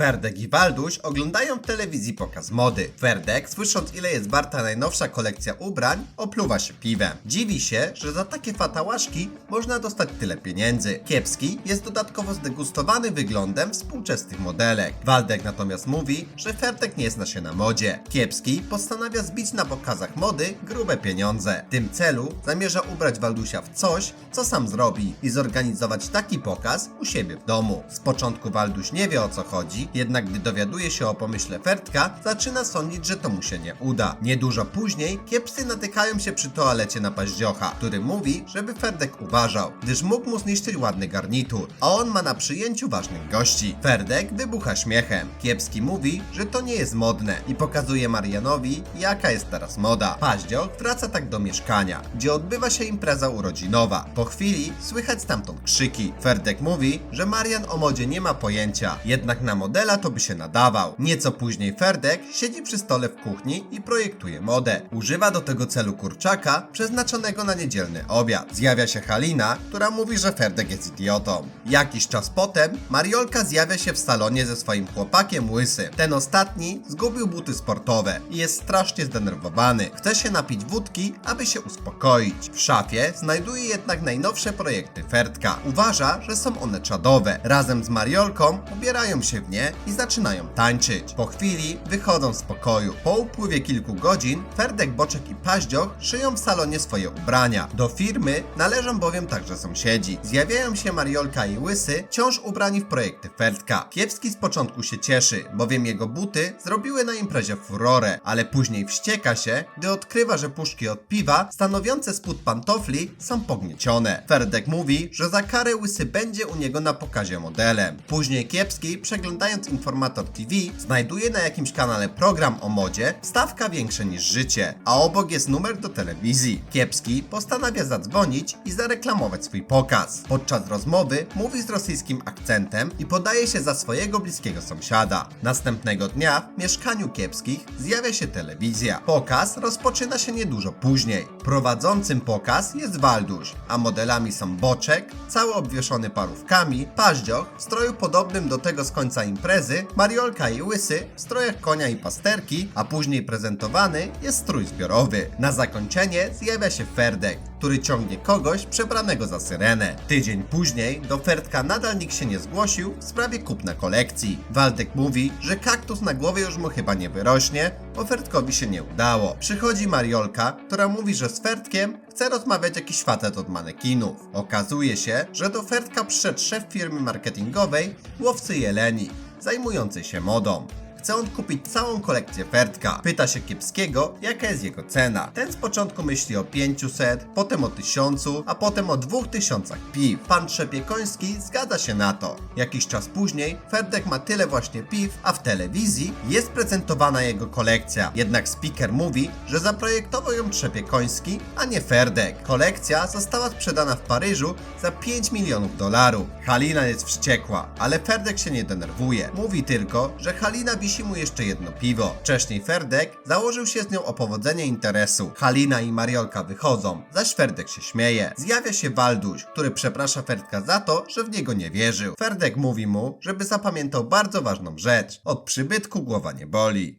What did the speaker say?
Ferdek i Walduś oglądają w telewizji pokaz mody. Ferdek, słysząc ile jest warta najnowsza kolekcja ubrań, opluwa się piwem. Dziwi się, że za takie fatałaszki można dostać tyle pieniędzy. Kiepski jest dodatkowo zdegustowany wyglądem współczesnych modelek. Waldek natomiast mówi, że Ferdek nie zna się na modzie. Kiepski postanawia zbić na pokazach mody grube pieniądze. W tym celu zamierza ubrać Waldusia w coś, co sam zrobi i zorganizować taki pokaz u siebie w domu. Z początku Walduś nie wie o co chodzi, jednak gdy dowiaduje się o pomyśle Ferdka, zaczyna sądzić, że to mu się nie uda. Niedużo później kiepscy natykają się przy toalecie na paździocha, który mówi, żeby Ferdek uważał, gdyż mógł mu zniszczyć ładny garnitur, a on ma na przyjęciu ważnych gości. Ferdek wybucha śmiechem. Kiepski mówi, że to nie jest modne i pokazuje Marianowi, jaka jest teraz moda. Paździoch wraca tak do mieszkania, gdzie odbywa się impreza urodzinowa. Po chwili słychać stamtąd krzyki. Ferdek mówi, że Marian o modzie nie ma pojęcia, jednak na modela to by się nadawał. Nieco później Ferdek siedzi przy stole w kuchni i projektuje modę. Używa do tego celu kurczaka przeznaczonego na niedzielny obiad. Zjawia się Halina, która mówi, że Ferdek jest idiotą. Jakiś czas potem Mariolka zjawia się w salonie ze swoim chłopakiem Łysy. Ten ostatni zgubił buty sportowe i jest strasznie zdenerwowany. Chce się napić wódki, aby się uspokoić. W szafie znajduje jednak najnowsze projekty Ferdka. Uważa, że są one czadowe. Razem z Mariolką ubierają się w nie i zaczynają tańczyć. Po chwili wychodzą z pokoju. Po upływie kilku godzin Ferdek, Boczek i Paździoch szyją w salonie swoje ubrania. Do firmy należą bowiem także sąsiedzi. Zjawiają się Mariolka i Łysy, wciąż ubrani w projekty Ferdka. Kiepski z początku się cieszy, bowiem jego buty zrobiły na imprezie furorę, ale później wścieka się, gdy odkrywa, że puszki od piwa stanowiące spód pantofli są pogniecione. Ferdek mówi, że za karę Łysy będzie u niego na pokazie modelem. Później Kiepski, przeglądając informator TV, znajduje na jakimś kanale program o modzie, stawka większe niż życie, a obok jest numer do telewizji. Kiepski postanawia zadzwonić i zareklamować swój pokaz. Podczas rozmowy mówi z rosyjskim akcentem i podaje się za swojego bliskiego sąsiada. Następnego dnia w mieszkaniu Kiepskich zjawia się telewizja. Pokaz rozpoczyna się niedużo później. Prowadzącym pokaz jest Walduś, a modelami są Boczek, cały obwieszony parówkami, Paździoch w stroju podobnym do tego z końca imprezy, Mariolka i Łysy w strojach konia i pasterki, a później prezentowany jest strój zbiorowy. Na zakończenie zjawia się Ferdek, który ciągnie kogoś przebranego za syrenę. Tydzień później do Ferdka nadal nikt się nie zgłosił w sprawie kupna kolekcji. Waldek mówi, że kaktus na głowie już mu chyba nie wyrośnie, bo Ferdkowi się nie udało. Przychodzi Mariolka, która mówi, że z Ferdkiem chce rozmawiać jakiś facet od manekinów. Okazuje się, że do Ferdka przyszedł szef firmy marketingowej Łowcy Jeleni, zajmującej się modą. Chce on kupić całą kolekcję Ferdka. Pyta się Kiepskiego, jaka jest jego cena. Ten z początku myśli o 500, potem o 1000, a potem o 2000 piw. Pan Trzepiekoński zgadza się na to. Jakiś czas później Ferdek ma tyle właśnie piw, a w telewizji jest prezentowana jego kolekcja. Jednak speaker mówi, że zaprojektował ją Trzepiekoński, a nie Ferdek. Kolekcja została sprzedana w Paryżu za 5 milionów dolarów. Halina jest wściekła, ale Ferdek się nie denerwuje. Mówi tylko, że Halina wisi mu jeszcze jedno piwo. Wcześniej Ferdek założył się z nią o powodzenie interesu. Halina i Mariolka wychodzą, zaś Ferdek się śmieje. Zjawia się Walduś, który przeprasza Ferdka za to, że w niego nie wierzył. Ferdek mówi mu, żeby zapamiętał bardzo ważną rzecz. Od przybytku głowa nie boli.